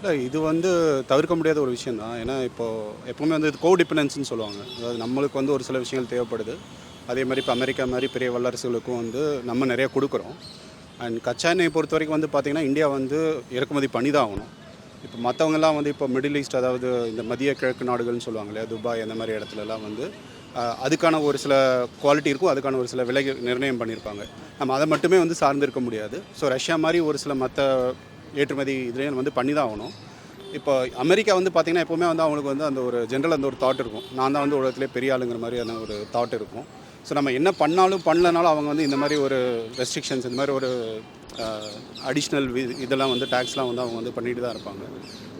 இல்லை இது வந்து தவிர்க்க முடியாத ஒரு விஷயம் தான் ஏன்னா இப்போது எப்பவுமே வந்து இது கோ டிபெண்டன்ஸ்னு சொல்லுவாங்க. அதாவது நம்மளுக்கு வந்து ஒரு சில விஷயங்கள் தேவைப்படுது. அதே மாதிரி இப்போ அமெரிக்கா மாதிரி பெரிய வல்லரசுகளுக்கும் வந்து நம்ம நிறைய கொடுக்குறோம். அண்ட் கச்சா எண்ணெயை பொறுத்த வரைக்கும் வந்து பார்த்திங்கன்னா இந்தியா வந்து இறக்குமதி பண்ணி தான் ஆகணும். இப்போ மற்றவங்கெல்லாம் வந்து இப்போ மிடில் ஈஸ்ட் அதாவது இந்த மதிய கிழக்கு நாடுகள்னு சொல்லுவாங்க இல்லையா துபாய் அந்த மாதிரி இடத்துலலாம் வந்து அதுக்கான ஒரு சில குவாலிட்டி இருக்கும். அதுக்கான ஒரு சில விலை நிர்ணயம் பண்ணியிருப்பாங்க. நம்ம அதை மட்டுமே வந்து சார்ந்திருக்க முடியாது. ஸோ ரஷ்யா மாதிரி ஒரு சில மற்ற ஏற்றுமதி இதுலேயும் வந்து பண்ணி தான் ஆகணும். இப்போ அமெரிக்கா வந்து பார்த்திங்கன்னா எப்போவுமே வந்து அவங்களுக்கு வந்து அந்த ஒரு ஜென்ரல் அந்த ஒரு தாட் இருக்கும். நான் தான் வந்து உலகத்திலே பெரிய ஆளுங்கிற மாதிரியான ஒரு தாட் இருக்கும். ஸோ நம்ம என்ன பண்ணாலும் பண்ணலனாலும் அவங்க வந்து இந்த மாதிரி ஒரு ரெஸ்ட்ரிக்ஷன்ஸ் இந்த மாதிரி ஒரு அடிஷ்னல் இதெல்லாம் வந்து டேக்ஸ்லாம் வந்து அவங்க வந்து பண்ணிட்டு தான் இருப்பாங்க.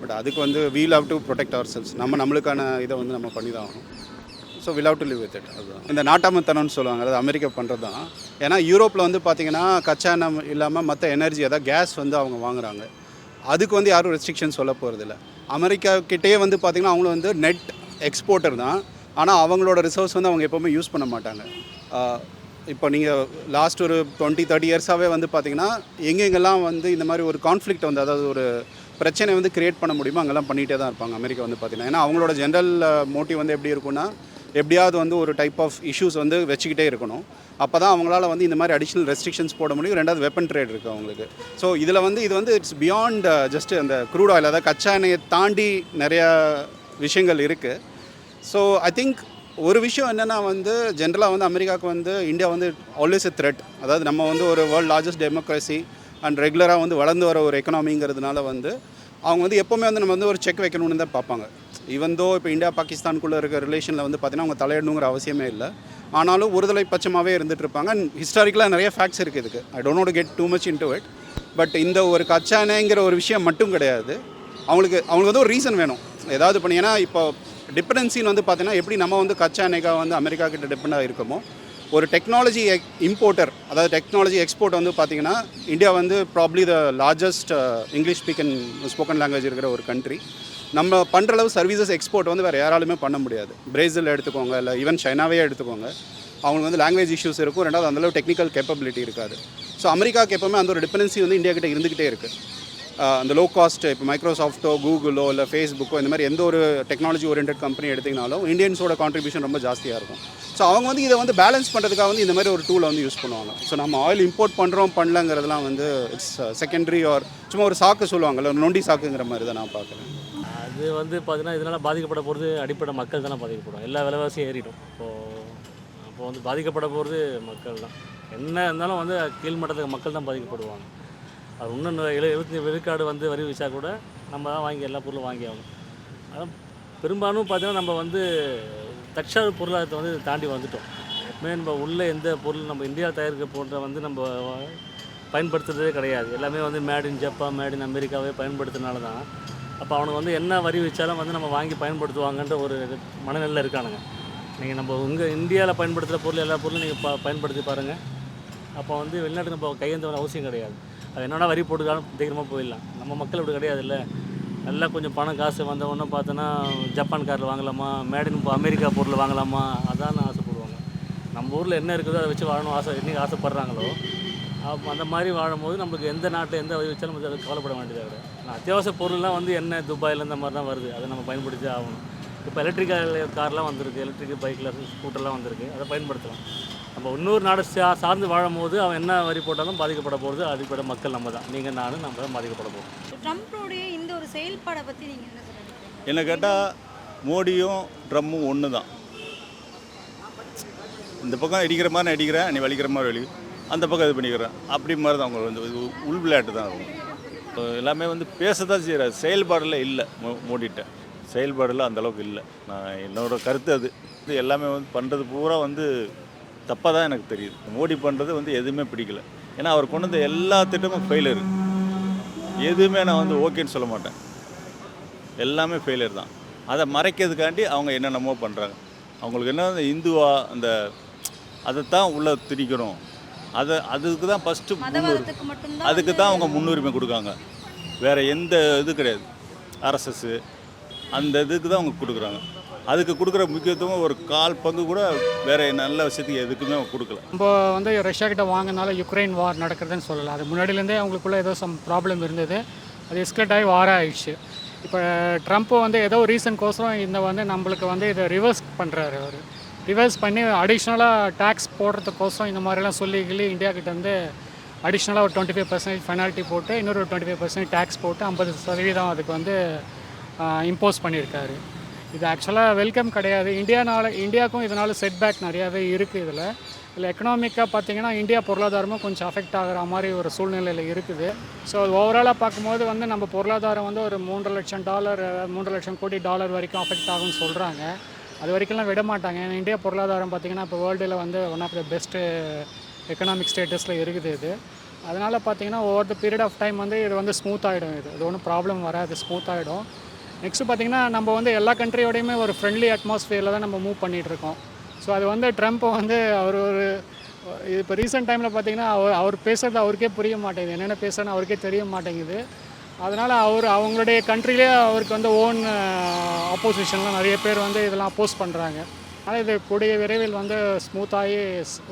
பட் அதுக்கு வந்து we'll have to protect ourselves நம்ம நம்மளுக்கான இதை வந்து நம்ம பண்ணி தான் ஆகணும். So will have to live with it அதுதான். இந்த நாட்டாமத்தனம்னு சொல்லுவாங்க அதாவது அமெரிக்கா பண்ணுறது தான் ஏன்னா யூரோப்பில் வந்து பார்த்தீங்கன்னா கச்சா எண்ணெய் இல்லாமல் மற்ற எனர்ஜி அதாவது கேஸ் வந்து அவங்க வாங்குறாங்க. அதுக்கு வந்து யாரும் ரெஸ்ட்ரிக்ஷன் சொல்ல போகிறதில்ல அமெரிக்கா கிட்டேயே வந்து பார்த்திங்கன்னா அவங்களும் வந்து நெட் எக்ஸ்போர்ட்டர் தான். ஆனால் அவங்களோட ரிசோர்ஸ் வந்து அவங்க எப்போவுமே யூஸ் பண்ண மாட்டாங்க. இப்போ நீங்கள் லாஸ்ட் ஒரு டுவெண்ட்டி தேர்ட்டி இயர்ஸாகவே வந்து பார்த்திங்கன்னா எங்கெங்கெல்லாம் வந்து இந்த மாதிரி ஒரு கான்ஃப்ளிக்ட் வந்து அதாவது ஒரு பிரச்சனை வந்து கிரியேட் பண்ண முடியுமோ அங்கெல்லாம் பண்ணிகிட்டே தான் இருப்பாங்க அமெரிக்கா வந்து பார்த்தீங்கன்னா ஏன்னா அவங்களோட ஜென்ரல் மோட்டிவ் வந்து எப்படி இருக்கும்னா எப்படியாவது வந்து ஒரு டைப் ஆஃப் இஷ்யூஸ் வந்து வச்சுக்கிட்டே இருக்கணும். அப்போ தான் அவங்களால வந்து இந்த மாதிரி அடிஷ்னல் ரெஸ்ட்ரிக்ஷன்ஸ் போட முடியும். ரெண்டாவது வெப்பன் ட்ரேட் இருக்குது அவங்களுக்கு. ஸோ இதில் வந்து இது வந்து இட்ஸ் பியாண்ட் ஜஸ்ட் அந்த க்ரூட் ஆயில் அதாவது கச்சா எண்ணெயை தாண்டி நிறையா விஷயங்கள் இருக்குது ஸோ ஐ திங்க் ஒரு விஷயம் என்னென்னா வந்து ஜென்ரலாக வந்து அமெரிக்காவுக்கு வந்து இந்தியா வந்து ஆல்வேஸ் எ த்ரெட் அதாவது நம்ம வந்து ஒரு வேர்ல்ட் லார்ஜஸ்ட் டெமோக்ரஸி அண்ட் ரெகுலராக வந்து வளர்ந்து வர ஒரு எக்கனாமிங்கிறதுனால வந்து அவங்க வந்து எப்போவுமே வந்து நம்ம வந்து ஒரு செக் வைக்கணும்னு தான் பார்ப்பாங்க. இவந்தோ இப்போ இந்தியா பாகிஸ்தானுக்குள்ளே இருக்கிற ரிலேஷனில் வந்து பார்த்தீங்கன்னா அவங்க தலையிடணுங்கிற அவசியமே இல்லை. ஆனாலும் ஒருதலை பட்சமாகவே இருந்துட்டு இருப்பாங்க. அண்ட் ஹிஸ்டாரிக்கலாக நிறைய ஃபேக்ட்ஸ் இருக்குது இதுக்கு. I don't not get too much into it but இந்த ஒரு கச்சானேங்கிற ஒரு விஷயம் மட்டும் கிடையாது. அவங்களுக்கு அவங்களுக்கு வந்து ஒரு ரீசன் வேணும். ஏதாவது பண்ணி ஏன்னா இப்போ டிபெண்டன்சின்னு வந்து பார்த்தீங்கன்னா எப்படி நம்ம வந்து கச்சா வந்து அமெரிக்கா கிட்ட டிபெண்டாக இருக்கோமோ ஒரு டெக்னாலஜி இம்போர்ட்டர் அதாவது டெக்னாலஜி எக்ஸ்போர்ட் வந்து பார்த்திங்கன்னா இந்தியா வந்து probably the largest English speaking spoken language இருக்கிற ஒரு கண்ட்ரி நம்ம பண்ணுற அளவு சர்வீசஸ் எக்ஸ்போர்ட் வந்து வேறு யாராலுமே பண்ண முடியாது. பிரேசில் எடுத்துக்கோங்க இல்லை ஈவன் சைனாவே எடுத்துக்கோங்க. அவங்களுக்கு வந்து லாங்குவேஜ் இஷ்யூஸ் இருக்கும் ரெண்டாவது அந்தளவு டெக்னிக்கல் கேப்பபிலிட்டி இருக்காது. ஸோ அமெரிக்காவுக்கு எப்போவுமே அந்த ஒரு டிபெண்டன்சி வந்து இந்தியா கிட்ட இருந்துக்கிட்டே இருக்குது அந்த லோ காஸ்ட் இப்போ மைக்ரோசாஃப்ட்டோ கூகுளோ இல்லை ஃபேஸ்புக்கோ இந்த மாதிரி எந்த ஒரு டெக்னாலஜி ஓரியன்ட் கம்பெனி எடுத்திங்கனாலும் இந்தியன்ஸோட கான்ட்ரிபியூஷன் ரொம்ப ஜாஸ்தியாக இருக்கும். ஸோ அவங்க வந்து இதை வந்து பேலன்ஸ் பண்ணுறதுக்காக வந்து இந்த மாதிரி ஒரு டூலை வந்து யூஸ் பண்ணுவாங்க. ஸோ நம்ம ஆயில் இம்போர்ட் பண்ணுறோம் பண்ணலங்கிறதுலாம் வந்து இட்ஸ் செகண்டரி ஆர் சும்மா ஒரு சாக்கு சொல்லுவாங்கல்ல ஒரு நொண்டி சாக்குங்கிற மாதிரி தான் நான் பார்க்குறேன். இது வந்து பார்த்தீங்கன்னா இதனால் பாதிக்கப்பட போகிறது அடிப்படை மக்கள் தானே பாதிக்கப்படும். எல்லா விலைவாசியும் ஏறிடும். இப்போது அப்போ வந்து பாதிக்கப்பட போகிறது மக்கள் தான். என்ன இருந்தாலும் வந்து கீழ்மட்டத்துக்கு மக்கள் தான் பாதிக்கப்படுவாங்க. அது இன்னும் எழு எழுபத்தி விழுக்காடு வந்து வரி வச்சா கூட நம்ம தான் வாங்கி எல்லா பொருளும் வாங்கி ஆகணும். அதான் பெரும்பாலும் பார்த்தீங்கன்னா நம்ம வந்து தற்சார்பு பொருளாதாரத்தை வந்து தாண்டி வந்துட்டோம். எப்பவுமே நம்ம உள்ளே எந்த பொருள் நம்ம இந்தியா தயாரிக்க போன்ற வந்து நம்ம பயன்படுத்துறதே கிடையாது. எல்லாமே வந்து made in Japan made in அமெரிக்காவே பயன்படுத்துனால தான் அப்போ அவனுக்கு வந்து என்ன வரி வச்சாலும் வந்து நம்ம வாங்கி பயன்படுத்துவாங்கன்ற ஒரு மனநிலையில் இருக்கானுங்க. நீங்கள் நம்ம உங்கள் இந்தியாவில் பயன்படுத்துகிற பொருள் எல்லா பொருளும் நீங்கள் ப பயன்படுத்தி பாருங்கள் அப்போ வந்து வெளிநாட்டுக்கு நம்ம கையேந்த அவசியம் கிடையாது. அது என்னடா வரி போட்டுக்காலும் தைரியமாக போயிடலாம். நம்ம மக்கள் இப்படி கிடையாது இல்லை நல்லா கொஞ்சம் பணம் காசு வந்த உடனே பார்த்தோன்னா ஜப்பான் காரில் வாங்கலாமா? மேடின் அமெரிக்கா பொருள் வாங்கலாமா? அதான் ஆசைப்படுவாங்க. நம்ம ஊரில் என்ன இருக்குதோ அதை வச்சு வாழணும் ஆசை என்றைக்கு ஆசைப்பட்றாங்களோ அந்த மாதிரி வாழும்போது நம்மளுக்கு எந்த நாட்டில் எந்த வழி வச்சாலும் நம்ம அதை கவலைப்பட வேண்டியதாக கிடையாது அத்தியாவசிய பொருள்லாம் வந்து என்ன துபாயில் இந்த மாதிரி தான் வருது. அதை நம்ம பயன்படுத்தி ஆகணும். இப்போ எலக்ட்ரிக்கல் கார்லாம் வந்திருக்கு. எலக்ட்ரிக்கல் பைக்கில் ஸ்கூட்டர்லாம் வந்திருக்கு. அதை பயன்படுத்தலாம். நம்ம இன்னொரு நாடு சா சார்ந்து வாழும்போது அவன் என்ன வரி போட்டாலும் பாதிக்கப்பட போகிறது அடிப்படை மக்கள் நம்ம தான். நீங்கள் நானும் நம்ம தான் பாதிக்கப்பட போகிறோம் ட்ரம்ப்போடைய இந்த ஒரு செயல்பாடை பற்றி நீங்கள் என்ன சொல்லுங்கள் என்ன கேட்டால் மோடியும் ட்ரம்மும் ஒன்று தான் இந்த பக்கம் இடிக்கிற மாதிரி நான் அடிக்கிறேன் நீ வலிக்கிற மாதிரி வலி. அந்த பக்கம் இது பண்ணிக்கிறேன். அப்படி மாதிரி தான் அவங்க வந்து உள் விளையாட்டு தான் இருக்கும் இப்போ எல்லாமே வந்து பேச தான் செய்கிறார் செயல்பாடில் இல்லை. மோ மோடிட்ட. செயல்பாடில் அந்தளவுக்கு இல்லை. நான் என்னோட கருத்து அது. இது எல்லாமே வந்து பண்ணுறது பூரா வந்து தப்பாக தான் எனக்கு தெரியுது. மோடி பண்ணுறது வந்து எதுவுமே பிடிக்கல. ஏன்னா அவர் கொண்டு வந்த எல்லா திட்டமும் ஃபெயிலரு எதுவுமே நான் வந்து ஓகேன்னு சொல்ல மாட்டேன். எல்லாமே ஃபெயிலியர் தான். அதை மறைக்கிறதுக்காண்டி அவங்க என்னென்னமோ பண்ணுறாங்க அவங்களுக்கு என்ன இந்துவா அந்த அதைத்தான் உள்ளே திணிக்கணும் அதை அதுக்கு தான் ஃபஸ்ட்டு முன்னுரிமை அதுக்கு தான் அவங்க முன்னுரிமை கொடுக்காங்க. வேறு எந்த இது கிடையாது. ஆர்எஸ்எஸ்ஸு அந்த இதுக்கு தான் அவங்க கொடுக்குறாங்க. அதுக்கு கொடுக்குற முக்கியத்துவம் ஒரு கால் பங்கு கூட வேறு நல்ல விஷயத்துக்கு எதுக்குமே அவங்க கொடுக்கல. நம்ம வந்து ரஷ்யா கிட்ட வாங்கினால யுக்ரைன் வார் நடக்கிறதுன்னு சொல்லலாம். அது முன்னாடியிலேருந்தே அவங்களுக்குள்ள ஏதோ சம் ப்ராப்ளம் இருந்தது. அது எஸ்கலேட் ஆகி வார ஆயிடுச்சு. இப்போ ட்ரம்ப் வந்து ஏதோ ரீசன்கோசரம் இந்த வந்து நம்மளுக்கு வந்து இதை ரிவர்ஸ் பண்ணுறாரு அவர். ரிவர்ஸ் பண்ணி அடிஷ்னலாக டேக்ஸ் போடுறதுக்கோசரம் இந்த மாதிரிலாம் சொல்லி கிள்ளி இந்தியா வந்து அடிஷ்னலாக ஒரு டுவெண்ட்டி ஃபைவ் பர்சன்டேஜ் பெனால்ட்டி போட்டு இன்னொரு டுவெண்ட்டி ஃபைவ் பர்சன்டேஜ் டேக்ஸ் போட்டு ஐம்பது சதவீதம் அதுக்கு வந்து இம்போஸ் பண்ணியிருக்காரு. இது ஆக்சுவலாக வெல்கம் கிடையாது. இந்தியானால இந்தியாவுக்கும் இதனால் செட்பேக் நிறையாவே இருக்குது இதில். இதில் எக்கனாமிக்காக பார்த்தீங்கன்னா இந்தியா பொருளாதாரமும் கொஞ்சம் அஃபெக்ட் ஆகிற மாதிரி ஒரு சூழ்நிலையில் இருக்குது. ஸோ ஓவராலாக பார்க்கும்போது வந்து நம்ம பொருளாதாரம் வந்து ஒரு மூன்று லட்சம் டாலர் மூன்று லட்சம் கோடி டாலர் வரைக்கும் அஃபெக்ட் ஆகும்னு சொல்கிறாங்க அது வரைக்கும்லாம் விட மாட்டாங்க. ஏன்னா இந்தியா பொருளாதாரம் பார்த்திங்கன்னா இப்போ வேர்ல்டில் வந்து one of the best economic ஸ்டேட்டஸில் இருக்குது இது. அதனால் பார்த்தீங்கன்னா over the period of time வந்து இது வந்து ஸ்மூத் ஆகிடும் இது. இது ஒன்றும் ப்ராப்ளம் வராது ஸ்மூத் ஆகிடும் நெக்ஸ்ட் பார்த்திங்கன்னா நம்ம வந்து எல்லா கண்ட்ரியோடையுமே ஒரு ஃப்ரெண்ட்லி அட்மாஸ்ஃபியரில் தான் நம்ம மூவ் பண்ணிகிட்டு இருக்கோம். ஸோ அது வந்து ட்ரம்ப்பை வந்து அவர் ஒரு இப்போ ரீசெண்ட் டைமில் பார்த்தீங்கன்னா அவர் அவர் பேசுகிறது அவருக்கே புரிய மாட்டேங்குது. என்னென்ன பேசுகிறேன்னு அவருக்கே தெரிய மாட்டேங்குது. அதனால் அவர் அவங்களுடைய கண்ட்ரிலே அவருக்கு வந்து ஓன் அப்போசிஷன்லாம் நிறைய பேர் வந்து இதெல்லாம் அப்போஸ் பண்ணுறாங்க ஆனால் இது கூடிய விரைவில் வந்து ஸ்மூத்தாகி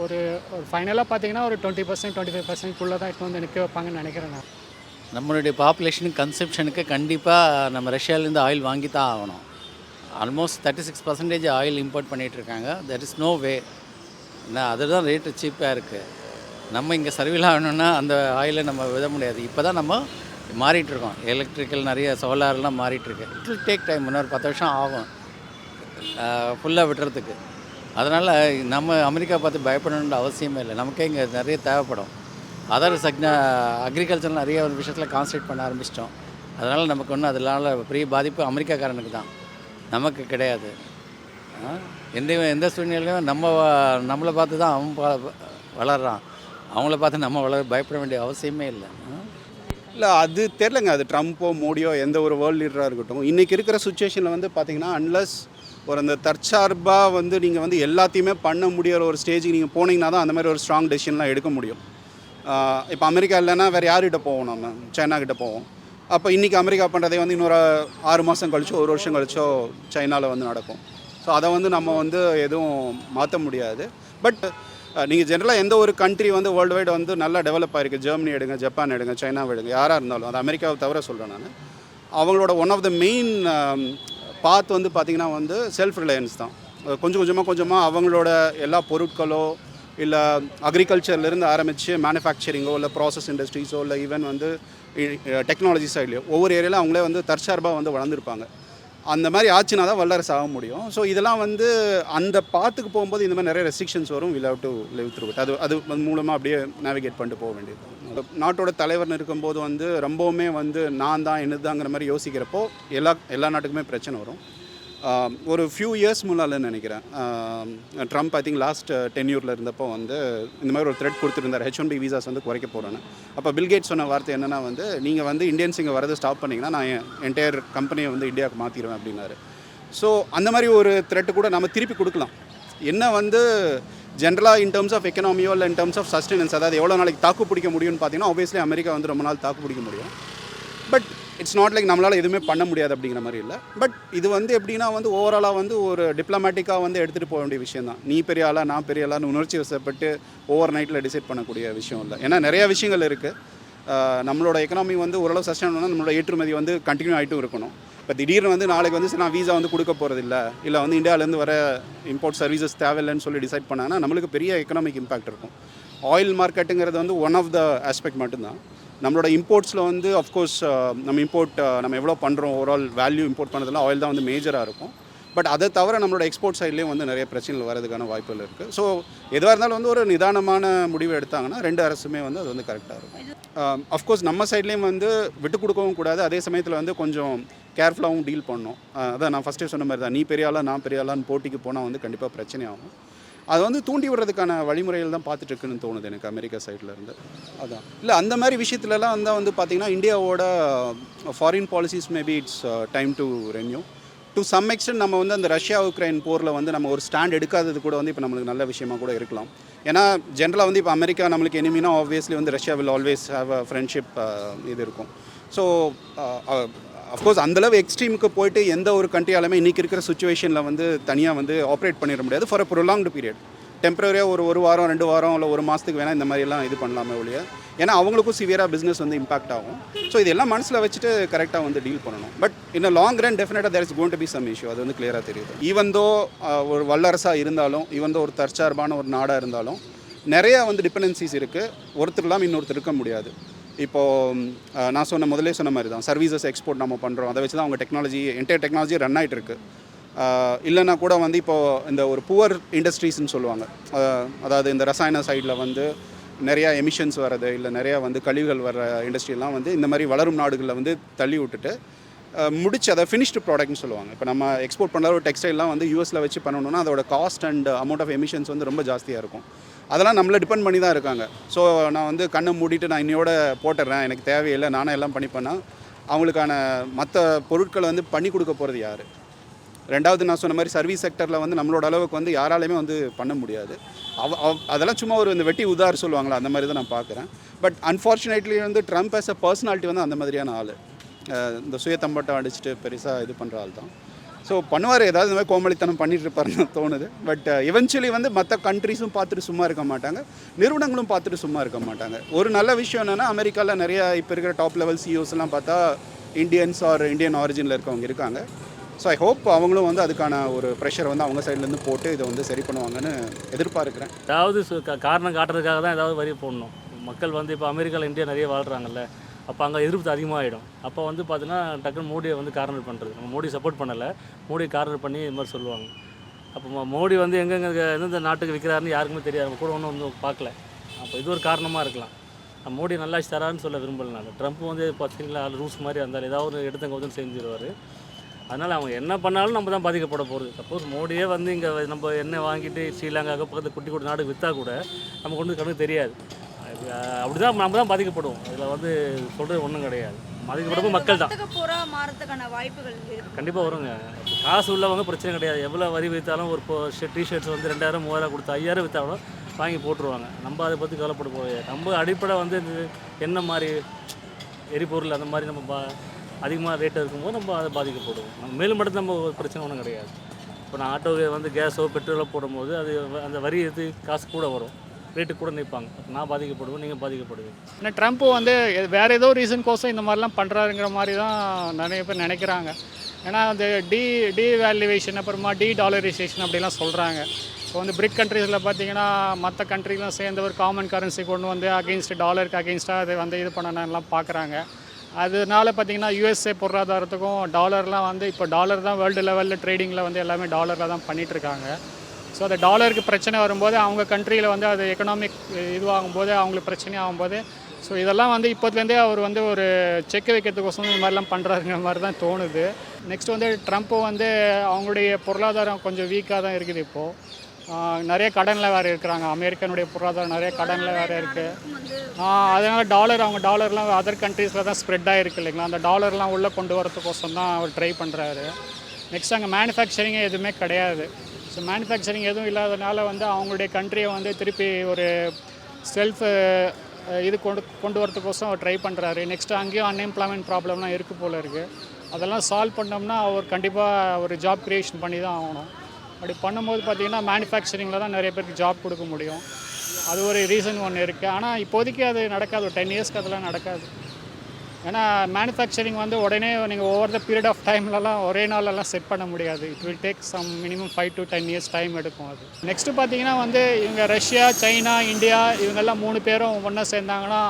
ஒரு ஒரு ஃபைனலாக பார்த்தீங்கன்னா ஒரு டுவெண்ட்டி பர்சன்ட் டுவெண்ட்டி ஃபைவ் பர்சன்ட்குள்ளே தான் இப்போ வந்து நிற்க வைப்பாங்கன்னு நினைக்கிறேன் நான். நம்மளுடைய பாப்புலேஷனுக்கு கன்சப்ஷனுக்கு கண்டிப்பாக நம்ம ரஷ்யாவிலேருந்து ஆயில் வாங்கி தான் ஆகணும். Almost thirty six percentage oil import பண்ணிகிட்டு இருக்காங்க. தட் இஸ் நோ வே ஏன்னா அதுதான் ரேட்டு சீப்பாக இருக்குது நம்ம இங்கே சர்வீல் ஆகணும்னா அந்த ஆயிலை நம்ம விட முடியாது. இப்போ தான் நம்ம மாறிட்டுருக்கோம். எலக்ட்ரிக்கல் நிறைய சோலார்லாம் மாறிட்டுருக்கு. இட் வில் டேக் டைம் இன்னொரு பத்து வருஷம் ஆகும். ஃபுல்லாக விட்டுறதுக்கு அதனால் நம்ம அமெரிக்கா பார்த்து பயப்படணுன்ற அவசியமே இல்லை. நமக்கே இங்கே நிறைய தேவைப்படும். அதர் சக்னா அக்ரிகல்ச்சர் நிறைய ஒரு விஷயத்தில் கான்சன்ட்ரேட் பண்ண ஆரம்பிச்சிட்டோம். அதனால் நமக்கு ஒன்றும் அதனால பெரிய பாதிப்பு அமெரிக்காக்காரனுக்கு தான். நமக்கு கிடையாது. எந்த எந்த சூழ்நிலையும் நம்ம நம்மளை பார்த்து தான் அவன் வ- வளர்றான். அவங்கள பார்த்து நம்ம வளர பயப்பட வேண்டிய அவசியமே இல்லை. இல்லை அது தெரிலங்க அது ட்ரம்ப்போ மோடியோ எந்த ஒரு வேர்ல்டு லீடராக இருக்கட்டும். இன்றைக்கி இருக்கிற சுச்சுவேஷனில் வந்து பார்த்தீங்கன்னா அன்லஸ் ஒரு அந்த தற்சார்பாக வந்து நீங்கள் வந்து எல்லாத்தையுமே பண்ண முடியிற ஒரு ஸ்டேஜுக்கு நீங்கள் போனீங்கன்னா தான் அந்த மாதிரி ஒரு ஸ்ட்ராங் டெசிஷன்லாம் எடுக்க முடியும். இப்போ அமெரிக்கா இல்லைன்னா வேறு யார்கிட்ட போவோம் நம்ம சைனாக்கிட்ட போவோம். அப்போ இன்றைக்கி அமெரிக்கா பண்ணுறதே வந்து இன்னொரு ஆறு மாதம் கழிச்சோ ஒரு வருஷம் கழிச்சோ சைனாவில் வந்து நடக்கும். ஸோ அதை வந்து நம்ம வந்து எதுவும் மாற்ற முடியாது. பட் நீங்கள் ஜென்ரலாக எந்த ஒரு கண்ட்ரி வந்து வேர்ல்டு வைடு வந்து நல்லா டெவலப் ஆகிருக்கு ஜெர்மனி எடுங்க ஜப்பான் எடுங்க சைனா எடுங்க யாராக இருந்தாலும் அது அமெரிக்காவை தவிர சொல்கிறேன் நான். அவங்களோட one of the main path வந்து பார்த்திங்கன்னா வந்து செல்ஃப் ரிலையன்ஸ் தான் கொஞ்சம் கொஞ்சமாக கொஞ்சமாக அவங்களோட எல்லா பொருட்களோ இல்லை அக்ரிகல்ச்சர்லேருந்து ஆரம்பித்து மேனுஃபேக்சரிங்கோ இல்லை ப்ராசஸ் இண்டஸ்ட்ரீஸோ இல்லை ஈவன் வந்து டெக்னாலஜி சைட்லையோ ஒவ்வொரு ஏரியாவில் அவங்களே வந்து தற்சார்பாக வந்து வளர்ந்துருப்பாங்க. அந்த மாதிரி ஆச்சுனா தான் வல்லரசு ஆக முடியும். ஸோ இதெல்லாம் வந்து அந்த பாத்துக்கு போகும்போது இந்த மாதிரி நிறைய ரெஸ்ட்ரிக்ஷன்ஸ் வரும். Will have to live through it அது அது மூலமாக அப்படியே நேவிகேட் பண்ணிட்டு போக வேண்டியது. நாட்டோட தலைவர்னு இருக்கும்போது வந்து ரொம்பவுமே வந்து நான் தான் என்னதாங்கிற மாதிரி யோசிக்கிறப்போ எல்லா எல்லா நாட்டுக்குமே பிரச்சனை வரும். ஒரு ஃபியூ இயர்ஸ் முன்னாலன்னு நினைக்கிறேன். ட்ரம்ப் ஐ திங்க் லாஸ்ட் டென்யூரில் இருந்தப்போ வந்து இந்த மாதிரி ஒரு த்ரெட் கொடுத்துருந்தார். ஹெச் ஒன் பி விசாஸ் வந்து குறைக்க போகிறேன்னு அப்போ பில்கேட் சொன்ன வார்த்தை என்னென்னா வந்து நீங்கள் வந்து இந்தியன்ஸ் இங்கே வரது ஸ்டாப் பண்ணிங்கன்னா நான் என் என்டையர் கம்பெனியை வந்து இந்தியாவுக்கு மாற்றிடுவேன் அப்படின்னாரு. ஸோ அந்த மாதிரி ஒரு த்ரெட்டு கூட நம்ம திருப்பி கொடுக்கலாம். என்ன வந்து ஜென்ரலாக இன் டர்ம்ஸ் ஆஃப் எக்கனாமியோ இல்லை இன் டர்ம்ஸ் ஆஃப் சஸ்டெனன்ஸ் அதாவது எவ்வளோ நாளைக்கு தாக்கு பிடிக்க முடியும்னு பார்த்தீங்கன்னா ஆப்வியஸ்லி அமெரிக்கா வந்து ரொம்ப நாள் தாக்கு பிடிக்க முடியும். பட் இட்ஸ் நாட் லைக் நம்மளால் எதுவுமே பண்ண முடியாது அப்படிங்கிற மாதிரி இல்லை. பட் இது வந்து எப்படின்னா வந்து ஓவராலாக வந்து ஒரு டிப்ளமேட்டிக்காக வந்து எடுத்துகிட்டு போக வேண்டிய விஷயம் தான். நீ பெரிய ஆளா நான் பெரிய ஆளான்னு உணர்ச்சி வசப்பட்டு ஓவர் நைட்டில் டிசைட் பண்ணக்கூடிய விஷயம் இல்லை. ஏன்னா நிறையா விஷயங்கள் இருக்குது நம்மளோட எக்கனாமி வந்து ஓரளவு சஸ்டைன் பண்ணால் நம்மளோட ஏற்றுமதி வந்து கண்டினியூ ஆகிட்டும் இருக்கணும். இப்போ திடீர்னு வந்து நாளைக்கு வந்து நான் வீசா வந்து கொடுக்க போகிறது இல்லை இல்லை வந்து இந்தியாவிலேருந்து வர இம்போர்ட் சர்வீசஸ் தேவையில்லைன்னு சொல்லி டிசைட் பண்ணாங்கன்னா நம்மளுக்கு பெரிய எக்கனாமிக் இம்பாக்ட் இருக்கும். ஆயில் மார்க்கெட்டுங்கிறது வந்து ஒன் ஆஃப் த ஆஸ்பெக்ட் மட்டும்தான். நம்மளோட இம்போர்ட்ஸில் வந்து அஃப்கோர்ஸ் uh, நம்ம இம்போர்ட் uh, நம்ம எவ்வளோ பண்ணுறோம் ஓவரால் வேல்யூ இம்போர்ட் பண்ணுறதுலாம் ஆயில் தான் வந்து மேஜராக இருக்கும். பட் அதை தவிர நம்மளோட எக்ஸ்போர்ட் சைட்லேயும் வந்து நிறைய பிரச்சனைகள் வரதுக்கான வாய்ப்புகள் இருக்குது ஸோ எதுவாக இருந்தாலும் வந்து ஒரு நிதானமான முடிவு எடுத்தாங்கன்னா ரெண்டு அரசுமே வந்து அது வந்து கரெக்டாக இருக்கும். Um, அஃப்கோர்ஸ் நம்ம சைட்லேயும் வந்து விட்டு கொடுக்கவும் கூடாது. அதே சமயத்தில் வந்து கொஞ்சம் கேர்ஃபுல்லாகவும் டீல் பண்ணணும். அதான் நான் ஃபஸ்ட்டே சொன்ன மாதிரி தான். நீ பெரிய ஆளா நான் பெரிய ஆளான்னு போட்டிக்கு போனால் வந்து கண்டிப்பாக பிரச்சனை ஆகும். அது வந்து தூண்டி விடுறதுக்கான வழிமுறைகள் தான் பார்த்துட்டு இருக்குன்னு தோணுது எனக்கு அமெரிக்கா சைடில் இருந்து. அதான். இல்லை அந்த மாதிரி விஷயத்துலலாம் வந்து வந்து பார்த்திங்கன்னா இந்தியாவோட foreign policies maybe it's time to renew to some extent நம்ம வந்து அந்த ரஷ்யா உக்ரைன் போரில் வந்து நம்ம ஒரு ஸ்டாண்ட் எடுக்காதது கூட வந்து இப்போ நம்மளுக்கு நல்ல விஷயமா கூட இருக்கலாம். ஏன்னா ஜென்ரலாக வந்து இப்போ அமெரிக்கா நம்மளுக்கு எனிமினா ஆப்வியஸ்லி வந்து Russia will always have a friendship இது இருக்கும். ஸோ uh, அஃப்கோர்ஸ் அந்தளவு எக்ஸ்ட்ரீமுக்கு போயிட்டு எந்த ஒரு கண்ட்ரியாலுமே இன்றைக்கி இருக்கிற சுச்சுவேஷனில் வந்து தனியாக வந்து ஆப்ரேட் பண்ணிட முடியாது ஃபார் அ ப்ரொலாங்டு பீரியட் டெம்பரரியாக ஒரு ஒரு வாரம் ரெண்டு வாரம் இல்லை ஒரு மாதத்துக்கு வேணால் இந்த மாதிரிலாம் இது பண்ணலாமே ஒழிய. ஏன்னா அவங்களுக்கும் சிவியராக பிஸ்னஸ் வந்து இம்பாக்ட் ஆகும். ஸோ இதெல்லாம் மனசில் வச்சுட்டு கரெக்டாக வந்து டீல் பண்ணணும். பட் இன்னும் லாங் ரன் டெஃபினட்டாக there is going to be some issue அது வந்து கிளியராக தெரியுது. ஈவந்தோ ஒரு வல்லரசாக இருந்தாலும் ஈவந்தோ ஒரு தற்சார்பான ஒரு நாடாக இருந்தாலும் நிறையா வந்து டிபெண்டன்சிஸ் இருக்குது ஒருத்தர் இல்லாமல் இன்னொருத்தர் இருக்க முடியாது. இப்போது நான் சொன்ன முதலே சொன்ன மாதிரி தான். சர்வீசஸ் எக்ஸ்போர்ட் நம்ம பண்ணுறோம் அதை வச்சு தான் அவங்க டெக்னாலஜி என்டையர் டெக்னாலஜி ரன் ஆகிட்டு இருக்கு. இல்லைன்னா கூட வந்து இப்போது இந்த ஒரு புவர் இண்டஸ்ட்ரீஸ்னு சொல்லுவாங்க. அதாவது இந்த ரசாயன சைடில் வந்து நிறையா எமிஷன்ஸ் வர்றது இல்லை நிறையா வந்து கழிவுகள் வர்ற இண்டஸ்ட்ரியெல்லாம் வந்து இந்த மாதிரி வளரும் நாடுகளில் வந்து தள்ளி விட்டுட்டு முடிச்சு அதை ஃபினிஷ்டு ப்ராடக்ட்னு சொல்லுவாங்க. இப்போ நம்ம எக்ஸ்போர்ட் பண்ணுற ஒரு டெக்ஸ்டைல்லாம் வந்து யூஎஸில் வச்சு பண்ணணும்னா அதோட cost and amount of emissions வந்து ரொம்ப ஜாஸ்தியாக இருக்கும். அதெல்லாம் நம்மளை டிபெண்ட் பண்ணி தான் இருக்காங்க. ஸோ நான் வந்து கண்ணை மூடிட்டு நான் இன்னையோட போட்டுடுறேன் எனக்கு தேவையில்லை. நானே எல்லாம் பண்ணிப்பேன்னா அவங்களுக்கான மற்ற பொருட்களை வந்து பண்ணி கொடுக்க போகிறது யார்? ரெண்டாவது நான் சொன்ன மாதிரி சர்வீஸ் செக்டரில் வந்து நம்மளோட அளவுக்கு வந்து யாராலையுமே வந்து பண்ண முடியாது. அவ அவ- அதெல்லாம் சும்மா ஒரு இந்த வெட்டி உதார் சொல்லுவாங்களா அந்த மாதிரி தான் நான் பார்க்குறேன். பட் அன்ஃபார்ச்சுனேட்லி வந்து ட்ரம்ப் ஆஸ் அ பர்சனாலிட்டி வந்து அந்த மாதிரியான ஆள். இந்த சுயத்தம்பட்டம் அடிச்சுட்டு பெருசாக இது பண்ணுற ஆள் தான். ஸோ பண்ணுவார் ஏதாவது இந்த மாதிரி கோமளித்தனம் பண்ணிட்டு இருப்பாருன்னு தோணுது பட் இவென்ச்சுவலி uh, வந்து மற்ற கண்ட்ரிஸும் பார்த்துட்டு சும்மா இருக்க மாட்டாங்க. நிறுவனங்களும் பார்த்துட்டு சும்மா இருக்க மாட்டாங்க. ஒரு நல்ல விஷயம் என்னென்னா அமெரிக்காவில் நிறையா இப்போ இருக்கிற டாப் லெவல் சிஇஓஸ்லாம் பார்த்தா இந்தியன்ஸ் ஆர் இந்தியன் ஆரிஜினில் இருக்கவங்க இருக்காங்க. ஸோ ஐ ஹோப் அவங்களும் வந்து அதுக்கான ஒரு ப்ரெஷர் வந்து அவங்க சைட்லேருந்து போட்டு இதை வந்து சரி பண்ணுவாங்கன்னு எதிர்பார்க்குறேன். ஏதாவது காரணம் காட்டுறதுக்காக தான் ஏதாவது வரி போடணும். மக்கள் வந்து இப்போ அமெரிக்காவில் இந்தியா நிறைய வாழ்கிறாங்கல்ல அப்போ அங்கே எதிர்ப்பு அதிகமாகிடும் அப்போ வந்து பார்த்தீங்கன்னா டக்குன்னு மோடியை வந்து கார்னர் பண்ணுறது நம்ம மோடி சப்போர்ட் பண்ணலை. மோடியை கார்னர் பண்ணி இது மாதிரி சொல்லுவாங்க. அப்போ மோடி வந்து எங்கெங்க எந்தெந்த நாட்டுக்கு விற்கிறாருன்னு யாருக்குமே தெரியாது. கூட ஒன்றும் வந்து பார்க்கல. அப்போ இது ஒரு காரணமாக இருக்கலாம். மோடி நல்லா தரான்னு சொல்ல விரும்பலை நான். ட்ரம்ப் வந்து பார்த்தீங்களா ரூல்ஸ் மாதிரி இருந்தாலும் ஏதாவது ஒரு எடுத்தங்க வந்து செஞ்சிருவார். அதனால் அவங்க என்ன பண்ணாலும் நம்ம தான் பாதிக்கப்பட போகிறது சப்போஸ் மோடியே வந்து இங்கே நம்ம எண்ணெய் வாங்கிட்டு ஸ்ரீலங்காவுக்கு பக்கத்து குட்டி குட்டி நாடு விற்றா கூட நமக்கு ஒன்றும் கணக்கு தெரியாது. அப்படி தான் நம்ம தான் பாதிக்கப்படுவோம். இதில் வந்து சொல்கிறது ஒன்றும் கிடையாது. பாதிக்கப்படுறது மக்கள் தான். மாறதுக்கான வாய்ப்புகள் கண்டிப்பாக வருங்க. காசு உள்ளவங்க பிரச்சனை கிடையாது. எவ்வளோ வரி வைத்தாலும் ஒரு டிஷர்ட்ஸ் வந்து ரெண்டாயிரம் மூவாயிரம் கொடுத்து ஐயாயிரம் விற்றாலும் வாங்கி போட்டுருவாங்க. நம்ம அதை பற்றி கவலைப்பட போகிறது நம்ம அடிப்படை வந்து என்ன மாதிரி எரிபொருள் அந்த மாதிரி நம்ம பா அதிகமாக ரேட் இருக்கும்போது நம்ம அதை பாதிக்கப்படுவோம். நம்ம மேலும் மட்டும் நம்ம ஒரு பிரச்சனை ஒன்றும் கிடையாது. இப்போ நான் ஆட்டோ வந்து கேஸோ பெட்ரோலோ போடும்போது அது அந்த வரி இது காசு கூட வரும். ரேட்டு கூட நிற்பாங்க நான் பாதிக்கப்படுவேன் நீங்கள் பாதிக்கப்படுவீங்க. ஏன்னா ட்ரம்ப் வந்து வேறு ஏதோ ரீசன் கோசம் இந்த மாதிரிலாம் பண்ணுறாருங்கிற மாதிரி தான் நிறைய பேர் நினைக்கிறாங்க. ஏன்னா அந்த டி டிவேல்யூவேஷன் அப்புறமா டி டாலரைசேஷன் அப்படிலாம் சொல்கிறாங்க இப்போ வந்து பிரிக் கண்ட்ரீஸில் பார்த்தீங்கன்னா மற்ற கண்ட்ரிலாம் சேர்ந்து ஒரு காமன் கரன்சி கொண்டு வந்து அகெயின்ஸ்ட் டாலருக்கு அகெயின்ஸ்டாக அது வந்து இது பண்ணணும்லாம் பார்க்குறாங்க. அதனால பார்த்தீங்கன்னா யூஎஸ்ஏ பொருளாதாரத்துக்கும் டாலர்லாம் வந்து இப்போ டாலர் தான் வேர்ல்டு லெவலில் ட்ரேடிங்கில் வந்து எல்லாமே டாலரில் தான் பண்ணிகிட்ருக்காங்க இருக்காங்க ஸோ அந்த டாலருக்கு பிரச்சனை வரும்போது அவங்க கண்ட்ரியில் வந்து அது எக்கனாமிக் இதுவாகும்போது அவங்களுக்கு பிரச்சனை ஆகும்போது ஸோ இதெல்லாம் வந்து இப்போதுலேருந்தே அவர் வந்து ஒரு செக் வைக்கிறதுக்கோசம் இந்த மாதிரிலாம் பண்ணுறாருங்கிற மாதிரி தான் தோணுது. நெக்ஸ்ட் வந்து ட்ரம்ப்பு வந்து அவங்களுடைய பொருளாதாரம் கொஞ்சம் வீக்காக தான் இருக்குது இப்போது நிறைய கடனில் வேறு இருக்கிறாங்க. அமெரிக்கனுடைய பொருளாதாரம் நிறைய கடனில் வேறு இருக்குது அதனால் டாலர் அவங்க டாலர்லாம் அதர் கண்ட்ரீஸில் தான் ஸ்ப்ரெட் ஆகிருக்கு இல்லைங்களா? அந்த டாலர்லாம் உள்ளே கொண்டு வரதுக்கோசம் தான் அவர் ட்ரை பண்ணுறாரு நெக்ஸ்ட் அங்கே மேனுஃபேக்சரிங்கே எதுவுமே கிடையாது. ஸோ மேனுஃபேக்சரிங் எதுவும் இல்லாதனால வந்து அவங்களுடைய கண்ட்ரியை வந்து திருப்பி ஒரு செல்ஃப் இது கொண்டு கொண்டு வரதுக்கோசம் அவர் ட்ரை பண்ணுறாரு நெக்ஸ்ட்டு அங்கேயும் அன்எம்ப்ளாய்மெண்ட் ப்ராப்ளம்லாம் இருக்குது போல் இருக்குது அதெல்லாம் சால்வ் பண்ணோம்னா அவர் கண்டிப்பாக ஒரு ஜாப் க்ரியேஷன் பண்ணி தான் ஆகணும். அப்படி பண்ணும்போது பார்த்தீங்கன்னா மேனுஃபேக்சரிங்கில் தான் நிறைய பேருக்கு ஜாப் கொடுக்க முடியும். அது ஒரு ரீசன் ஒன்று இருக்குது ஆனால் இப்போதைக்கு அது நடக்காது. ஒரு டென் இயர்ஸ்க்கு அதெல்லாம் நடக்காது. ஏன்னா மேனுஃபேக்சரிங் வந்து உடனே நீங்கள் ஓவர் த பீரியட் ஆஃப் டைம்லலாம் ஒரே நாளெல்லாம் செட் பண்ண முடியாது. It will take some minimum five to ten years time எடுக்கும் அது. நெக்ஸ்ட்டு பார்த்தீங்கன்னா வந்து இவங்க ரஷ்யா சைனா இந்தியா இவங்கெல்லாம் மூணு பேரும் ஒன்றா சேர்ந்தாங்கன்னா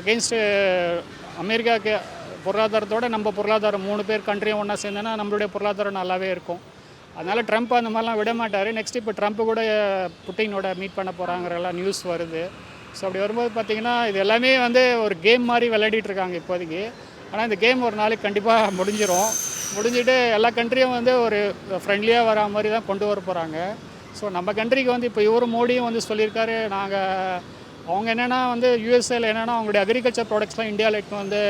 அகெயின்ஸ்டு அமெரிக்காவுக்கு பொருளாதாரத்தோட நம்ம பொருளாதாரம் மூணு பேர் கண்ட்ரியும் ஒன்றா சேர்ந்தோன்னா நம்மளுடைய பொருளாதாரம் நல்லாவே இருக்கும். அதனால் ட்ரம்ப் அந்த மாதிரிலாம் விட மாட்டார் நெக்ஸ்ட் இப்போ ட்ரம்ப் கூட புட்டினோட மீட் பண்ண போகிறாங்கிறலாம் நியூஸ் வருது. ஸோ அப்படி வரும்போது பார்த்தீங்கன்னா இது எல்லாமே வந்து ஒரு கேம் மாதிரி விளையாடிட்டு இருக்காங்க இப்போதைக்கு. ஆனால் இந்த கேம் ஒரு நாளைக்கு கண்டிப்பாக முடிஞ்சிடும் முடிஞ்சிட்டு எல்லா கண்ட்ரியும் வந்து ஒரு ஃப்ரெண்ட்லியாக வரா மாதிரி தான் கொண்டு வர போகிறாங்க ஸோ நம்ம கண்ட்ரிக்கு வந்து இப்போ இவர் மோடியும் வந்து சொல்லியிருக்காரு நாங்கள் அவங்க என்னென்னா வந்து யூஎஸ்ஏல என்னென்னா அவங்களுடைய அக்ரிகல்ச்சர் ப்ராடக்ட்ஸ்லாம் இந்தியாவில் வந்து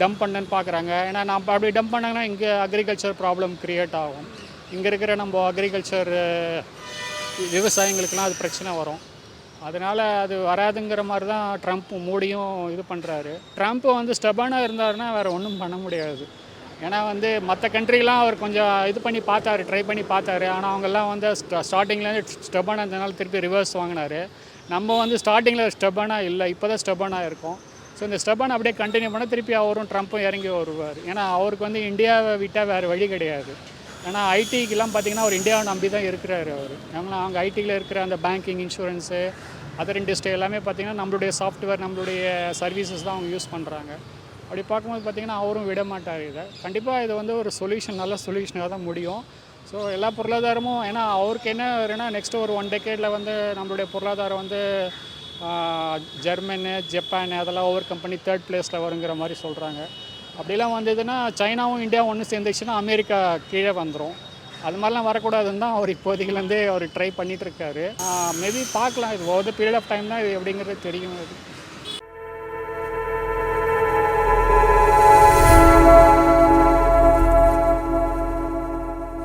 டம்ப் பண்ணன்னு பார்க்குறாங்க ஏன்னா நம்ம அப்படி டம்ப் பண்ணாங்கன்னா இங்கே அக்ரிகல்ச்சர் ப்ராப்ளம் க்ரியேட் ஆகும். இங்கே இருக்கிற நம்ம அக்ரிகல்ச்சர் விவசாயிங்களுக்கெல்லாம் அது பிரச்சனை வரும். அதனால் அது வராதுங்கிற மாதிரி தான் ட்ரம்ப் மோடியும் இது பண்ணுறாரு ட்ரம்ப் வந்து ஸ்டெபனாக இருந்தாருன்னா வேறு ஒன்றும் பண்ண முடியாது. ஏன்னா வந்து மற்ற கண்ட்ரிலாம் அவர் கொஞ்சம் இது பண்ணி பார்த்தாரு ட்ரை பண்ணி பார்த்தாரு. ஆனால் அவங்கெல்லாம் வந்து ஸ்டார்டிங்லேருந்து ஸ்டெபனாக இருந்தனால திருப்பி ரிவர்ஸ் வாங்கினாரு. நம்ம வந்து ஸ்டார்டிங்கில் ஸ்டெபனாக இல்லை இப்போ தான் ஸ்டெபனாக இருக்கும். ஸோ இந்த ஸ்டெபன் அப்படியே கண்டினியூ பண்ணால் திருப்பி அவரும் ட்ரம்ப்பும் இறங்கி வருவார். ஏன்னா அவருக்கு வந்து இந்தியாவை விட்டால் வேறு வழி கிடையாது. ஏன்னா ஐடிக்கெலாம் பார்த்தீங்கன்னா அவர் இந்தியாவை நம்பி தான் இருக்கிறாரு அவர். ஏன்னா அவங்க ஐடியில் இருக்கிற அந்த பேங்கிங் இன்சூரன்ஸு அதர் இண்டஸ்ட்ரி எல்லாமே பார்த்தீங்கன்னா நம்மளுடைய சாஃப்ட்வேர் நம்மளுடைய சர்வீசஸ் தான் அவங்க யூஸ் பண்ணுறாங்க அப்படி பார்க்கும்போது பார்த்திங்கன்னா அவரும் விட மாட்டார் இதை. கண்டிப்பாக இது வந்து ஒரு சொல்யூஷன் நல்ல சொல்யூஷனாக தான் முடியும். ஸோ எல்லா பொருளாதாரமும் ஏன்னா அவருக்கு என்ன வரும்னா நெக்ஸ்ட் ஒரு ஒன் டெக்கேடில் வந்து நம்மளுடைய பொருளாதாரம் வந்து ஜெர்மனு ஜப்பான் அதெல்லாம் ஒவ்வொரு கம்பெனி தேர்ட் பிளேஸில் வருங்கிற மாதிரி சொல்கிறாங்க அப்படிலாம் வந்ததுன்னா சைனாவும் இந்தியாவும் ஒன்று சேர்ந்துச்சுன்னா அமெரிக்கா கீழே வந்துடும் அது மாதிரிலாம் வரக்கூடாதுன்னு தான் அவர் இப்போதைக்குலேருந்தே அவர் ட்ரை பண்ணிகிட்டு இருக்காரு மேபி பார்க்கலாம். இது ஒரு பீரியட் ஆஃப் டைம் தான் இது எப்படிங்கிறது தெரியும். அது